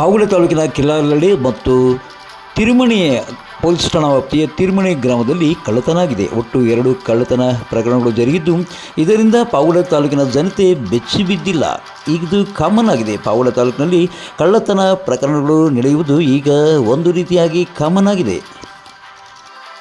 ಪಾವಗಡ ತಾಲೂಕಿನ ಕಿಲ್ಲಾರಳ್ಳಿ ಮತ್ತು ತಿರುಮಣಿ ಪೊಲೀಸ್ ಠಾಣಾ ವ್ಯಾಪ್ತಿಯ ತಿರುಮಣಿ ಗ್ರಾಮದಲ್ಲಿ ಕಳ್ಳತನ ಆಗಿದೆ ಒಟ್ಟು ಎರಡು ಕಳ್ಳತನ ಪ್ರಕರಣಗಳು ಜರುಗಿದ್ದು, ಇದರಿಂದ ಪಾವಗಡ ತಾಲೂಕಿನ ಜನತೆ ಬೆಚ್ಚಿ ಬಿದ್ದಿಲ್ಲ. ಇದು ಕಾಮನ್ ಆಗಿದೆ. ಪಾವಗಡ ತಾಲೂಕಿನಲ್ಲಿ ಕಳ್ಳತನ ಪ್ರಕರಣಗಳು ನಡೆಯುವುದು ಈಗ ಒಂದು ರೀತಿಯಾಗಿ ಕಾಮನ್ ಆಗಿದೆ.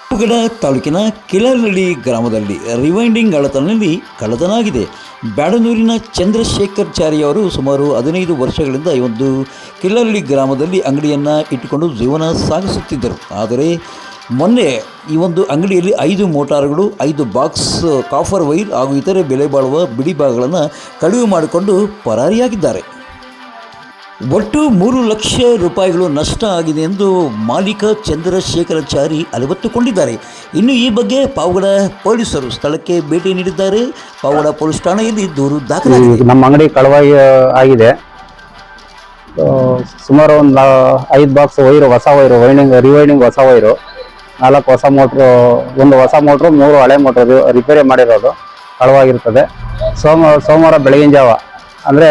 ಪಾವಗಡ ತಾಲೂಕಿನ ಕಿಲಾರಳ್ಳಿ ಗ್ರಾಮದಲ್ಲಿ ರಿವೈಂಡಿಂಗ್ ಕಳ್ಳತನದಲ್ಲಿ ಕಳ್ಳತನ ಆಗಿದೆ. ಬ್ಯಾಡನೂರಿನ ಚಂದ್ರಶೇಖರ್ ಚಾರಿ ಅವರು ಸುಮಾರು ಹದಿನೈದು ವರ್ಷಗಳಿಂದ ಈ ಒಂದು ಕಿಲ್ಲಳ್ಳಿ ಗ್ರಾಮದಲ್ಲಿ ಅಂಗಡಿಯನ್ನು ಇಟ್ಟುಕೊಂಡು ಜೀವನ ಸಾಗಿಸುತ್ತಿದ್ದರು. ಆದರೆ ಮೊನ್ನೆ ಈ ಒಂದು ಅಂಗಡಿಯಲ್ಲಿ ಐದು ಮೋಟಾರ್ಗಳು, ಐದು ಬಾಕ್ಸ್, ಕಾಫರ್ ವೈರ್ ಹಾಗೂ ಇತರೆ ಬೆಲೆ ಬಾಳುವ ಬಿಡಿ ಭಾಗಗಳನ್ನು ಕಳುವು ಮಾಡಿಕೊಂಡು ಪರಾರಿಯಾಗಿದ್ದಾರೆ. ಒಟ್ಟು ಮೂರು ಲಕ್ಷ ರೂಪಾಯಿಗಳು ನಷ್ಟ ಆಗಿದೆ ಎಂದು ಮಾಲೀಕ ಚಂದ್ರಶೇಖರಾಚಾರಿ ಅಲವತ್ತುಕೊಂಡಿದ್ದಾರೆ ಇನ್ನು ಈ ಬಗ್ಗೆ ಪಾವಗಡ ಪೊಲೀಸರು ಸ್ಥಳಕ್ಕೆ ಭೇಟಿ ನೀಡಿದ್ದಾರೆ. ಪಾವಗಡ ಪೊಲೀಸ್ ಠಾಣೆಯಲ್ಲಿ ದೂರು ದಾಖಲಾಗಿದೆ. ನಮ್ಮ ಅಂಗಡಿ ಕಳವಾಗಿ ಆಗಿದೆ. ಸುಮಾರು ಒಂದು ಐದು ಬಾಕ್ಸ್ ವೈರು, ಹೊಸ ವೈರು ವೈಂಡಿಂಗ್ ರಿವೈಂಡಿಂಗ್ ಹೊಸ ವೈರು, ನಾಲ್ಕು ಹೊಸ ಮೋಟ್ರು, ಒಂದು ಹೊಸ ಮೋಟ್ರು, ಮೂರು ಹಳೆ ಮೋಟ್ರು ರಿಪೇರಿ ಮಾಡಿರೋದು ಕಳವಾಗಿರ್ತದೆ. ಸೋಮ, ಸೋಮವಾರ ಬೆಳಗಿನ ಜಾವ. ಅಂದರೆ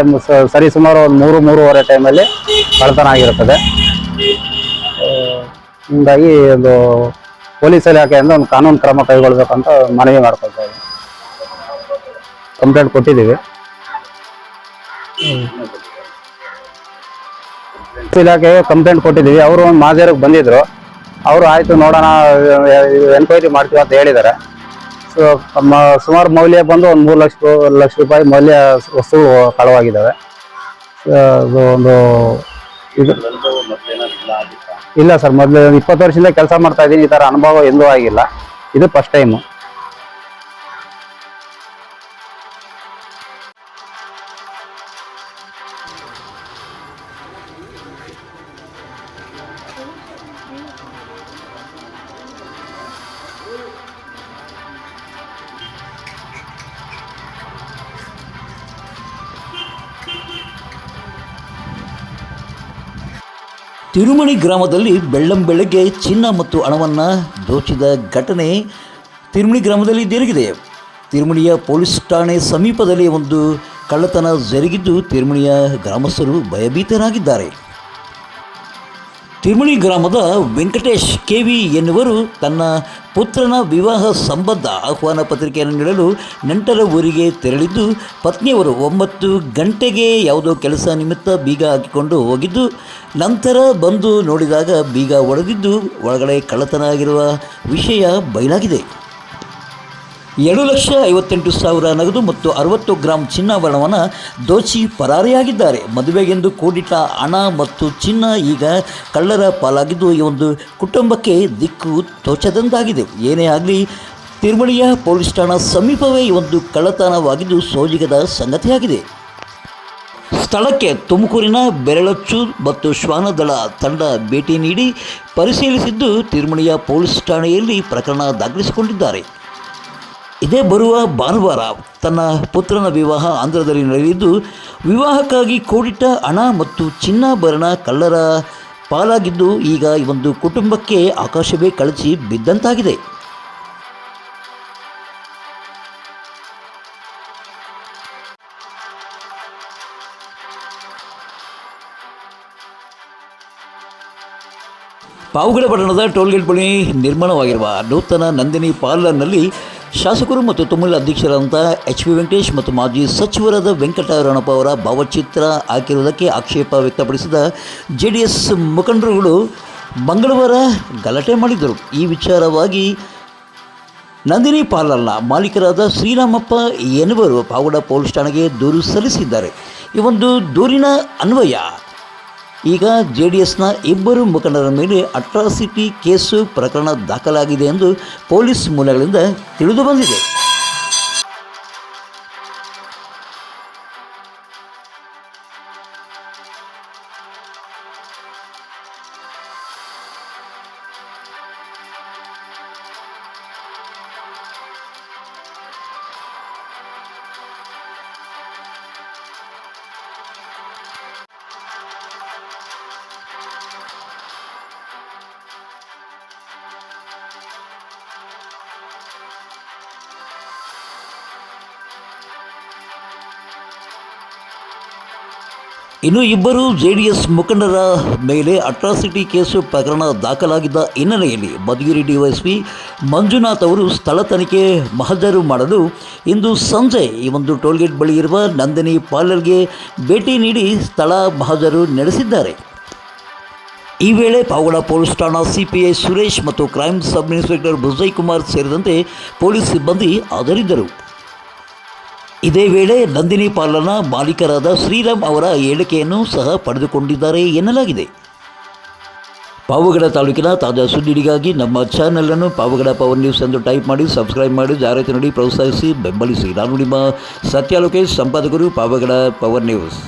ಸರಿ ಸುಮಾರು ಒಂದು ಮೂರು, ಮೂರುವರೆ ಟೈಮಲ್ಲಿ ಕಳ್ತನ ಆಗಿರುತ್ತದೆ. ಹಿಂಗಾಗಿ ಒಂದು ಪೊಲೀಸ್ ಇಲಾಖೆಯಿಂದ ಒಂದು ಕಾನೂನು ಕ್ರಮ ಕೈಗೊಳ್ಬೇಕಂತ ಮನವಿ ಮಾಡ್ಕೊಳ್ತಾ ಇದ್ದೀವಿ ಕಂಪ್ಲೇಂಟ್ ಕೊಟ್ಟಿದ್ದೀವಿ. ಇಲಾಖೆಗೆ ಕಂಪ್ಲೇಂಟ್ ಕೊಟ್ಟಿದ್ದೀವಿ. ಅವರು ಒಂದು ಮಾಜರಿಗೆ ಬಂದಿದ್ರು. ಅವರು ಆಯಿತು ನೋಡೋಣ ಎನ್ಕ್ವೈರಿ ಮಾಡ್ತೀವಿ ಅಂತ ಹೇಳಿದ್ದಾರೆ. ಸುಮಾರು ಮೌಲ್ಯ ಬಂದು ಒಂದು ಮೂರು ಲಕ್ಷ ಲಕ್ಷ ರೂಪಾಯಿ ಮೌಲ್ಯ ವಸ್ತುಗಳು ಕಳವಾಗಿದ್ದಾವೆ ಅದು ಒಂದು ಇದು ಇಲ್ಲ ಸರ್, ಮೊದಲು ಇಪ್ಪತ್ತು ವರ್ಷದಿಂದ ಕೆಲಸ ಮಾಡ್ತಾ ಇದ್ದೀನಿ. ಈ ಥರ ಅನುಭವ ಎಂದೂ ಆಗಿಲ್ಲ. ಇದು ಫಸ್ಟ್ ಟೈಮು ತಿರುಮಣಿ ಗ್ರಾಮದಲ್ಲಿ ಬೆಳ್ಳಂ ಬೆಳಗ್ಗೆ ಚಿನ್ನ ಮತ್ತು ಹಣವನ್ನು ದೋಚಿದ ಘಟನೆ ತಿರುಮಣಿ ಗ್ರಾಮದಲ್ಲಿ ಜರುಗಿದೆ. ತಿರುಮಣಿಯ ಪೊಲೀಸ್ ಠಾಣೆ ಸಮೀಪದಲ್ಲಿ ಒಂದು ಕಳ್ಳತನ ಜರುಗಿದ್ದು ತಿರುಮಣಿಯ ಗ್ರಾಮಸ್ಥರು ಭಯಭೀತರಾಗಿದ್ದಾರೆ. ತಿರುಮಣಿ ಗ್ರಾಮದ ವೆಂಕಟೇಶ್ ಕೆವಿ ಎನ್ನುವರು ತನ್ನ ಪುತ್ರನ ವಿವಾಹ ಸಂಬಂಧ ಆಹ್ವಾನ ಪತ್ರಿಕೆಯನ್ನು ನೀಡಲು ನೆಂಟರ ಊರಿಗೆ ತೆರಳಿದ್ದು, ಪತ್ನಿಯವರು ಒಂಬತ್ತು ಗಂಟೆಗೆ ಯಾವುದೋ ಕೆಲಸ ನಿಮಿತ್ತ ಬೀಗ ಹಾಕಿಕೊಂಡು ಹೋಗಿದ್ದು, ನಂತರ ಬಂದು ನೋಡಿದಾಗ ಬೀಗ ಒಡೆದಿದ್ದು, ಒಳಗಡೆ ಕಳ್ಳತನ ಆಗಿರುವ ವಿಷಯ ಬಯಲಾಗಿದೆ. ಎರಡು ಲಕ್ಷ ಐವತ್ತೆಂಟು ಸಾವಿರ ನಗದು ಮತ್ತು ಅರವತ್ತು ಗ್ರಾಂ ಚಿನ್ನಾಭರಣವನ್ನು ದೋಚಿ ಪರಾರಿಯಾಗಿದ್ದಾರೆ. ಮದುವೆಗೆಂದು ಕೂಡಿಟ್ಟ ಹಣ ಮತ್ತು ಚಿನ್ನ ಈಗ ಕಳ್ಳರ ಪಾಲಾಗಿದ್ದು, ಈ ಒಂದು ಕುಟುಂಬಕ್ಕೆ ದಿಕ್ಕು ತೋಚದಂತಾಗಿದೆ. ಏನೇ ಆಗಲಿ, ತಿರುಮಳಿಯ ಪೊಲೀಸ್ ಠಾಣಾ ಸಮೀಪವೇ ಈ ಒಂದು ಕಳ್ಳತನವಾಗಿದ್ದು ಸೋಜಿಗದ ಸಂಗತಿಯಾಗಿದೆ. ಸ್ಥಳಕ್ಕೆ ತುಮಕೂರಿನ ಬೆರಳಚ್ಚು ಮತ್ತು ಶ್ವಾನದಳ ತಂಡ ಭೇಟಿ ನೀಡಿ ಪರಿಶೀಲಿಸಿದ್ದು ತಿರುಮಣಿಯ ಪೊಲೀಸ್ ಠಾಣೆಯಲ್ಲಿ ಪ್ರಕರಣ ದಾಖಲಿಸಿಕೊಂಡಿದ್ದಾರೆ. ಇದೇ ಬರುವ ಭಾನುವಾರ ತನ್ನ ಪುತ್ರನ ವಿವಾಹ ಆಂಧ್ರದಲ್ಲಿ ನಡೆದಿದ್ದು ವಿವಾಹಕ್ಕಾಗಿ ಕೋಡಿಟ್ಟ ಹಣ ಮತ್ತು ಚಿನ್ನಾಭರಣ ಕಳ್ಳರ ಪಾಲಾಗಿದ್ದು, ಈಗ ಈ ಒಂದು ಕುಟುಂಬಕ್ಕೆ ಆಕಾಶವೇ ಕಳಚಿ ಬಿದ್ದಂತಾಗಿದೆ. ಪಾವುಗಳ ಪಟ್ಟಣದ ಟೋಲ್ಗೇಟ್ ಬಳಿ ನಿರ್ಮಾಣವಾಗಿರುವ ನೂತನ ನಂದಿನಿ ಪಾರ್ಲರ್ನಲ್ಲಿ ಶಾಸಕರು ಮತ್ತು ತುಮಲ ಅಧ್ಯಕ್ಷರಾದಂಥ ಎಚ್ ಪಿ ವೆಂಕಟೇಶ್ ಮತ್ತು ಮಾಜಿ ಸಚಿವರಾದ ವೆಂಕಟರಮಣಪ್ಪ ಅವರ ಭಾವಚಿತ್ರ ಹಾಕಿರುವುದಕ್ಕೆ ಆಕ್ಷೇಪ ವ್ಯಕ್ತಪಡಿಸಿದ ಜೆ ಡಿ ಎಸ್ ಮುಖಂಡರುಗಳು ಮಂಗಳವಾರ ಗಲಾಟೆ ಮಾಡಿದರು. ಈ ವಿಚಾರವಾಗಿ ನಂದಿನಿ ಪಾರ್ಲರ್ನ ಮಾಲೀಕರಾದ ಶ್ರೀರಾಮಪ್ಪ ಎನ್ನುವರು ಪಾವಡ ಪೊಲೀಸ್ ಠಾಣೆಗೆ ದೂರು ಸಲ್ಲಿಸಿದ್ದಾರೆ. ಈ ಒಂದು ದೂರಿನ ಅನ್ವಯ ಈಗ ಜೆ ಡಿ ಎಸ್ನ ಇಬ್ಬರು ಮುಖಂಡರ ಮೇಲೆ ಅಟ್ರಾಸಿಟಿ ಕೇಸು ಪ್ರಕರಣ ದಾಖಲಾಗಿದೆ ಎಂದು ಪೊಲೀಸ್ ಮೂಲಗಳಿಂದ ತಿಳಿದು ಬಂದಿದೆ. ಇನ್ನು ಇಬ್ಬರು ಜೆಡಿಎಸ್ ಮುಖಂಡರ ಮೇಲೆ ಅಟ್ರಾಸಿಟಿ ಕೇಸು ಪ್ರಕರಣ ದಾಖಲಾಗಿದ್ದ ಹಿನ್ನೆಲೆಯಲ್ಲಿ ಮಧುಗಿರಿ ಡಿವೈಎಸ್ಪಿ ಮಂಜುನಾಥ್ ಅವರು ಸ್ಥಳ ತನಿಖೆ ಮಹಜರು ಮಾಡಲು ಇಂದು ಸಂಜೆ ಈ ಒಂದು ಟೋಲ್ಗೇಟ್ ಬಳಿ ಇರುವ ನಂದಿನಿ ಪಾರ್ಲರ್ಗೆ ಭೇಟಿ ನೀಡಿ ಸ್ಥಳ ಮಹಜರು ನಡೆಸಿದ್ದಾರೆ. ಈ ವೇಳೆ ಪಾವಗಡ ಪೊಲೀಸ್ ಠಾಣಾ ಸಿಪಿಐ ಸುರೇಶ್ ಮತ್ತು crime sub inspector Bhujay Kumar ಸೇರಿದಂತೆ ಪೊಲೀಸ್ ಸಿಬ್ಬಂದಿ ಹಾಜರಿದ್ದರು. ಇದೇ ವೇಳೆ ನಂದಿನಿ ಪಾರ್ಲರ್ನ ಮಾಲೀಕರಾದ ಶ್ರೀರಾಮ್ ಅವರ ಹೇಳಿಕೆಯನ್ನು ಸಹ ಪಡೆದುಕೊಂಡಿದ್ದಾರೆ ಎನ್ನಲಾಗಿದೆ. ಪಾವಗಡ ತಾಲೂಕಿನ ತಾಜಾ ಸುದ್ದಿಗಳಿಗಾಗಿ ನಮ್ಮ ಚಾನಲನ್ನು ಪಾವಗಡ ಪವರ್ ನ್ಯೂಸ್ ಎಂದು ಟೈಪ್ ಮಾಡಿ, ಸಬ್ಸ್ಕ್ರೈಬ್ ಮಾಡಿ, ಜಾಹೀರಾತು ನೋಡಿ ಪ್ರೋತ್ಸಾಹಿಸಿ ಬೆಂಬಲಿಸಿ. ನಾನು ನಿಮ್ಮ ಸತ್ಯ ಲೋಕೇಶ್ ಸಂಪಾದಕರು ಪಾವಗಡ ಪವರ್ ನ್ಯೂಸ್.